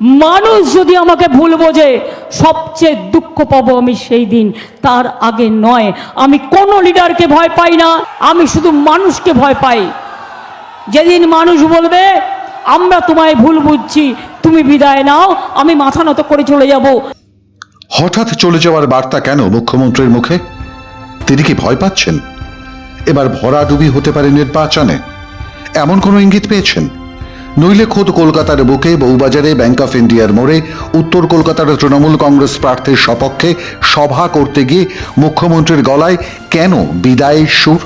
মানুষ যদি আমাকে ভুল বোঝে, সবচেয়ে দুঃখ পাবো আমি সেই দিন। তার আগে নয়, আমি কোনো লিডারকে ভয় পাই না, আমি শুধু মানুষকে ভয় পাই। যেদিন মানুষ বলবে, আমরা তোমায় ভুল বুঝছি, তুমি বিদায় নাও, আমি মাথা নত করে চলে যাব। হঠাৎ চলে যাওয়ার বার্তা কেন মুখ্যমন্ত্রীর মুখে? তিনি কি ভয় পাচ্ছেন? এবার ভরা ভরাডুবি হতে পারে নির্বাচনে। এমন কোনো ইঙ্গিত পেয়েছেন? নইলে খোদ কলকাতার বুকে বউবাজারে ব্যাংক অফ ইন্ডিয়ার মোড়ে, উত্তর কলকাতার তৃণমূল কংগ্রেস প্রার্থীর সপক্ষে সভা করতে গিয়ে মুখ্যমন্ত্রীর গলায় কেন বিদায়ের সুর?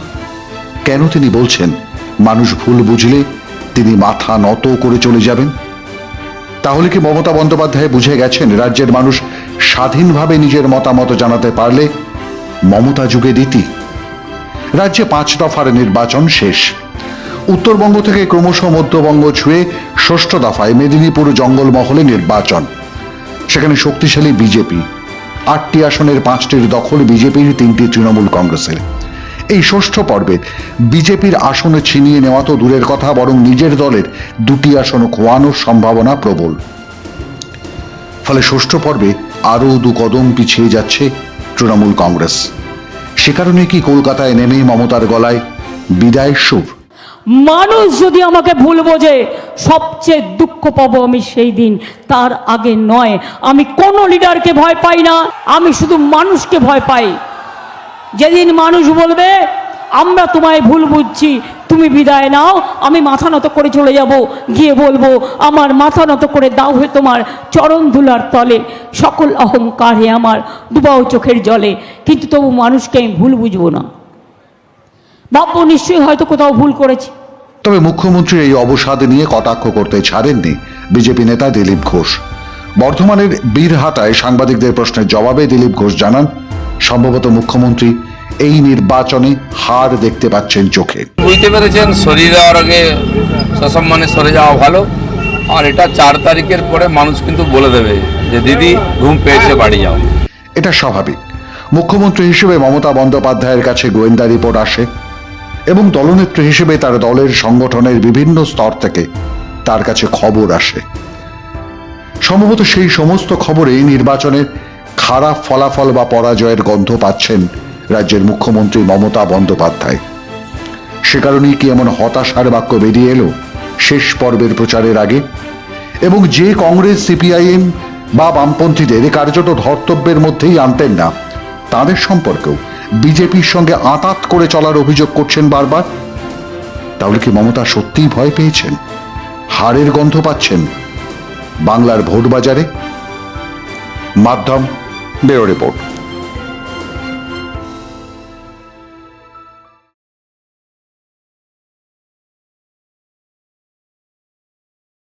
কেন তিনি বলছেন, মানুষ ভুল বুঝলে তিনি মাথা নত করে চলে যাবেন? তাহলে কি মমতা বন্দ্যোপাধ্যায় বুঝে গেছেন রাজ্যের মানুষ স্বাধীনভাবে নিজের মতামত জানাতে পারলে মমতা যুগে রীতি রাজ্যে পাঁচ দফার নির্বাচন শেষ। উত্তরবঙ্গ থেকে ক্রমশ মধ্যবঙ্গ ছুঁয়ে ষষ্ঠ দফায় মেদিনীপুর জঙ্গলমহলে নির্বাচন। সেখানে শক্তিশালী বিজেপি। আটটি আসনের পাঁচটির দখল বিজেপির, তিনটি তৃণমূল কংগ্রেসের। এই ষষ্ঠ পর্বে বিজেপির আসন ছিনিয়ে নেওয়া তো দূরের কথা, বরং নিজের দলের দুটি আসন খোয়ানোর সম্ভাবনা প্রবল। ফলে ষষ্ঠ পর্বে আরও দু কদম পিছিয়ে যাচ্ছে তৃণমূল কংগ্রেস। সে কারণে কি কলকাতায় নেমে মমতার গলায় বিদায় সুর? মানুষ যদি আমাকে ভুল বোঝে, সবচেয়ে দুঃখ পাবো আমি সেই দিন। তার আগে নয়, আমি কোনো লিডারকে ভয় পাই না, আমি শুধু মানুষকে ভয় পাই। যেদিন মানুষ বলবে, আমরা তোমায় ভুল বুঝছি, তুমি বিদায় নাও, আমি মাথা নত করে চলে যাব। গিয়ে বলব, আমার মাথা নত করে দাও হয়ে তোমার চরণ ধুলার তলে, সকল অহংকার হে আমার দুবাও চোখের জলে। কিন্তু তবু মানুষকে আমি ভুল বুঝব না। ভাববো নিশ্চয়ই হয়তো কোথাও ভুল করেছি। তবে মুখ্যমন্ত্রীর এই অবসাদ নিয়ে কটাক্ষ করতে ছাড়েননি বিজেপি নেতা দিলীপ ঘোষ। বর্ধমানের বীরহাটায় সাংবাদিকদের প্রশ্নের জবাবে দিলীপ ঘোষ জানান সম্ভবত মুখ্যমন্ত্রী এই নির্বাচনে হার দেখতে পাচ্ছেন চোখে। বুঝতে পেরেছেন সরিয়ে দেওয়ার আগে সসম্মানে সরে যাওয়া ভালো আর এটা চার তারিখের পরে মানুষ কিন্তু বলে দেবে যে দিদি ঘুম পেয়েছে বাড়ি যাও। এটা স্বাভাবিক। মুখ্যমন্ত্রী হিসেবে মমতা বন্দ্যোপাধ্যায়ের কাছে গোয়েন্দা রিপোর্ট আসে। এবং দলনেত্রী হিসেবে তার দলের সংগঠনের বিভিন্ন স্তর থেকে তার কাছে খবর আসে। সম্ভবত সেই সমস্ত খবরে নির্বাচনের খারাপ ফলাফল বা পরাজয়ের গন্ধ পাচ্ছেন রাজ্যের মুখ্যমন্ত্রী মমতা বন্দ্যোপাধ্যায়। সে কারণেই কি এমন হতাশার বাক্য বেরিয়ে এলো শেষ পর্বের প্রচারের আগে? এবং যে কংগ্রেস, সিপিআইএম বা বামপন্থীদের কার্যত ধর্তব্যের মধ্যেই আনতেন না, তাদের সম্পর্কেও বিজেপির সঙ্গে আঁতাত করে চলার অভিযোগ করছেন বারবার। তাহলে কি মমতা সত্যিই ভয় পেয়েছেন? হারের গন্ধ পাচ্ছেন বাংলার ভোট বাজারে মাধ্যম বেরো রিপোর্ট।